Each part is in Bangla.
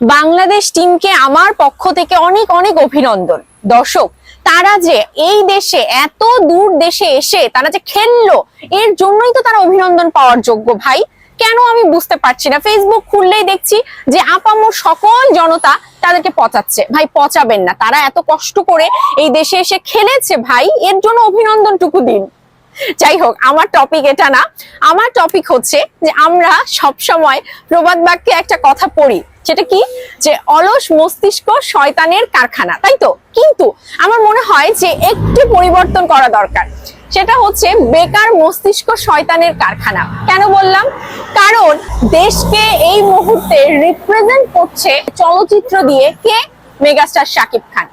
বাংলাদেশ টিমকে আমার পক্ষ থেকে অনেক অনেক অভিনন্দন। দর্শক, তারা যে এই দেশে, এত দূর দেশে এসে তারা যে খেললো, এর জন্যই তো তারা অভিনন্দন পাওয়ার যোগ্য ভাই। কেন আমি বুঝতে পারছি না। ফেসবুক খুললেই দেখছি যে আপামর সকল জনতা তাদেরকে পচাচ্ছে। ভাই, পচাবেন না। তারা এত কষ্ট করে এই দেশে এসে খেলেছে ভাই। এর জন্য অভিনন্দনটুকু দিন। যাই হোক আমার টপিক এটা না। আমার টপিক হচ্ছে যে আমরা সব সময় প্রবাদ বাক্যে একটা কথা পড়ি সেটা কি? যে অলস মস্তিষ্ক শয়তানের কারখানা, তাই তো? কিন্তু আমার মনে হয় যে একটু পরিবর্তন করা দরকার। সেটা হচ্ছে বেকার মস্তিষ্ক শয়তানের কারখানা। কেন বললাম? কারণ দেশকে এই মুহূর্তে রিপ্রেজেন্ট করছে চলচ্চিত্র দিয়ে কে? মেগাস্টার শাকিব খান।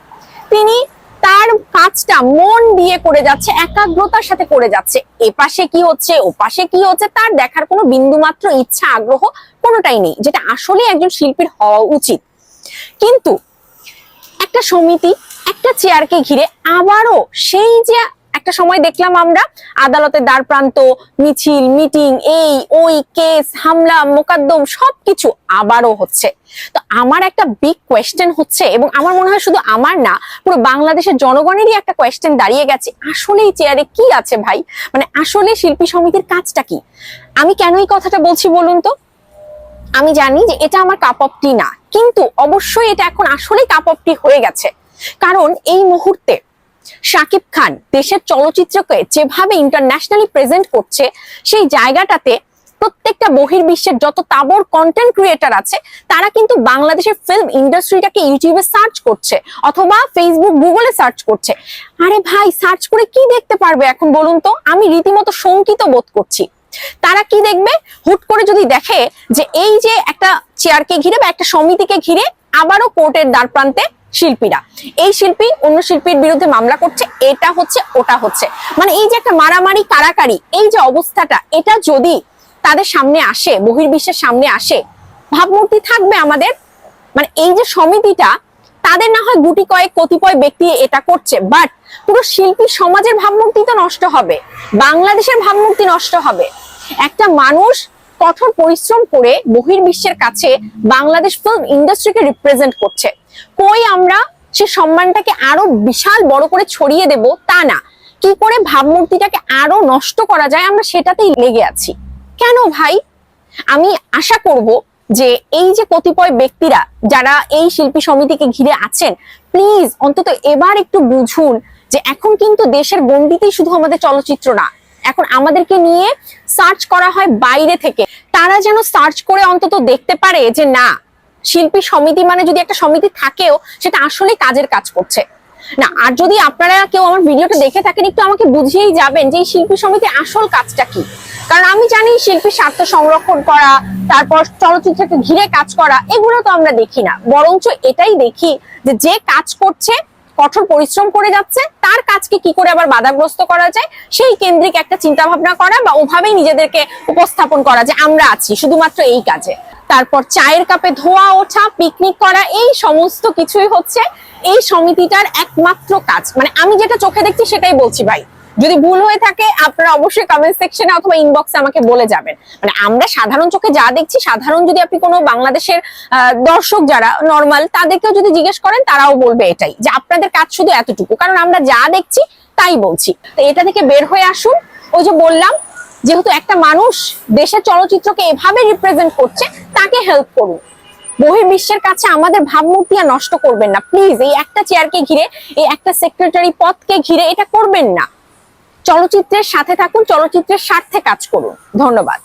তিনি তার কাজটা মন দিয়ে করে যাচ্ছে, একাগ্রতার সাথে করে যাচ্ছে। এ পাশে কি হচ্ছে, ও পাশে কি হচ্ছে, তার দেখার কোনো বিন্দুমাত্র ইচ্ছা, আগ্রহ কোনোটাই নেই, যেটা আসলে একজন শিল্পীর হওয়া উচিত। কিন্তু একটা সমিতি, একটা চেয়ারকে ঘিরে আবারও সেই যে একটা সময় দেখলাম আমরা আদালতের দ্বার প্রান্ত মিছিল, মিটিং, এই, ওই, কেস, হামলা, মোকদ্দম, সবকিছু আবারও হচ্ছে। তো আমার একটা বিগ কোয়েশ্চেন হচ্ছে এবং আমার মনে হয় শুধু আমার না, পুরো বাংলাদেশের জনগণেরই একটা কোয়েশ্চেন দাঁড়িয়ে গেছে। আসলে এই চেয়ারে কি আছে ভাই? মানে আসলে শিল্পী সমিতির কাজটা কি? আমি কেন এই কথাটা বলছি বলুন তো? আমি জানি যে এটা আমার কাপ অফ না, কিন্তু অবশ্যই এটা এখন আসলেই কাপ অফ হয়ে গেছে। কারণ এই মুহূর্তে শাকিব খান দেশের চলচ্চিত্রকে যেভাবে ইন্টারন্যাশনালি প্রেজেন্ট করছে, সেই জায়গাটাতে প্রত্যেকটা বহির্বিশ্বের যত তাবর কন্টেন্ট ক্রিয়েটার আছে, তারা কিন্তু বাংলাদেশের ফিল্ম ইন্ডাস্ট্রিটাকে ইউটিউবে সার্চ করছে অথবা ফেসবুক গুগলে সার্চ করছে। আরে ভাই সার্চ করে কি দেখতে পারবে এখন বলুন তো? আমি রীতিমতো শঙ্কিত বোধ করছি। তারা কি দেখবে? হুট করে যদি দেখে যে এই যে একটা চেয়ারকে ঘিরে বা একটা সমিতিকে ঘিরে আবারও কোর্টের দ্বার প্রান্তে শিল্পীরা। এই শিল্পী অন্য শিল্পীর বিরুদ্ধে মামলা করছে, এটা হচ্ছে, ওটা হচ্ছে। মানে এই যে একটা মারামারি কারাকারি, এই যে অবস্থাটা, এটা যদি তাদের সামনে আসে, বহির্বিশ্বের সামনে আসে, ভাবমূর্তি থাকবে আমাদের। মানে এই যে সমিতিটা, তাদের না হয় গুটি কয়েক কতিপয় ব্যক্তি এটা করছে বাট পুরো শিল্পী সমাজের ভাবমূর্তি তো নষ্ট হবে, বাংলাদেশের ভাবমূর্তি নষ্ট হবে। একটা মানুষ কঠোর পরিশ্রম করে বহির্বিশ্বের কাছে বাংলাদেশ ফিল্ম ইন্ডাস্ট্রিকে রিপ্রেজেন্ট করছে। কই আমরা সে সম্মানটাকে আরও বিশাল বড় করে ছড়িয়ে দেব তা না। কি করে ভাবমূর্তিটাকে আরও নষ্ট করা যায় আমরা সেটাতেই লেগে আছি। কেন ভাই? আমি আশা করব যে এই যে কতিপয় ব্যক্তিরা যারা এই শিল্পী সমিতিকে ঘিরে আছেন প্লিজ অন্তত এবার একটু বুঝুন যে এখন কিন্তু দেশের গণ্ডিতেই শুধু আমাদের চলচ্চিত্র না এখন আমাদেরকে নিয়ে সার্চ করা হয় বাইরে থেকে। তারা যেন সার্চ করে অন্তত দেখতে পারে যে, না, শিল্পী সমিতি মানে যদি একটা সমিতি থাকেও, সেটা আসলে কাজের কাজ করছে। না, আর যদি আপনারা কেউ আমার ভিডিওটা দেখে থাকেন, একটু আমাকে বুঝিয়েই যাবেন যে, এই শিল্পী সমিতি আসল কাজটা কি? কারণ আমি জানি শিল্পীর স্বার্থ সংরক্ষণ করা, তারপর চলচ্চিত্রকে ঘিরে কাজ করা, এগুলো তো আমরা দেখি না। বরঞ্চ এটাই দেখি যে যে কাজ করছে কঠোর পরিশ্রম করে যাচ্ছে, তার কাজকে কি করে আবার বাধাগ্রস্ত করা যায়, সেই কেন্দ্রিক একটা চিন্তা ভাবনা করা বা ওভাবেই নিজেদেরকে উপস্থাপন করা যে আমরা আছি, শুধুমাত্র এই কাজে। তারপর চায়ের কাপে ধোয়া, ওঠা পিকনিক করা, এই সমস্ত কিছুই হচ্ছে এই সমিতিটার একমাত্র কাজ। মানে আমি যেটা চোখে দেখছি সেটাই বলছি ভাই। যদি ভুল হয়ে থাকে, আপনারা অবশ্যই কমেন্ট সেকশনে অথবা ইনবক্সে আমাকে বলে যাবেন। মানে আমরা সাধারণ চোখে যা দেখছি, সাধারণ যদি আপনি কোনো বাংলাদেশের দর্শক যারা নর্মাল তাদেরকেও যদি জিজ্ঞেস করেন, তারাও বলবে এটাই যে আপনাদের কাজ শুধু এতটুকু। কারণ আমরা যা দেখছি, তাই বলছি। তো এটা থেকে বের হয়ে আসুন। ওই যে বললাম, যেহেতু একটা মানুষ দেশের চলচ্চিত্রকে এভাবে রিপ্রেজেন্ট করছে, তাকে হেল্প করুন। বহির্বিশ্বের কাছে আমাদের ভাবমূর্তি আর নষ্ট করবেন না। প্লিজ এই একটা চেয়ারকে ঘিরে, এই একটা সেক্রেটারি পদকে ঘিরে এটা করবেন না। চলচ্চিত্রের সাথে থাকুন চলচ্চিত্রের স্বার্থে কাজ করুন। ধন্যবাদ।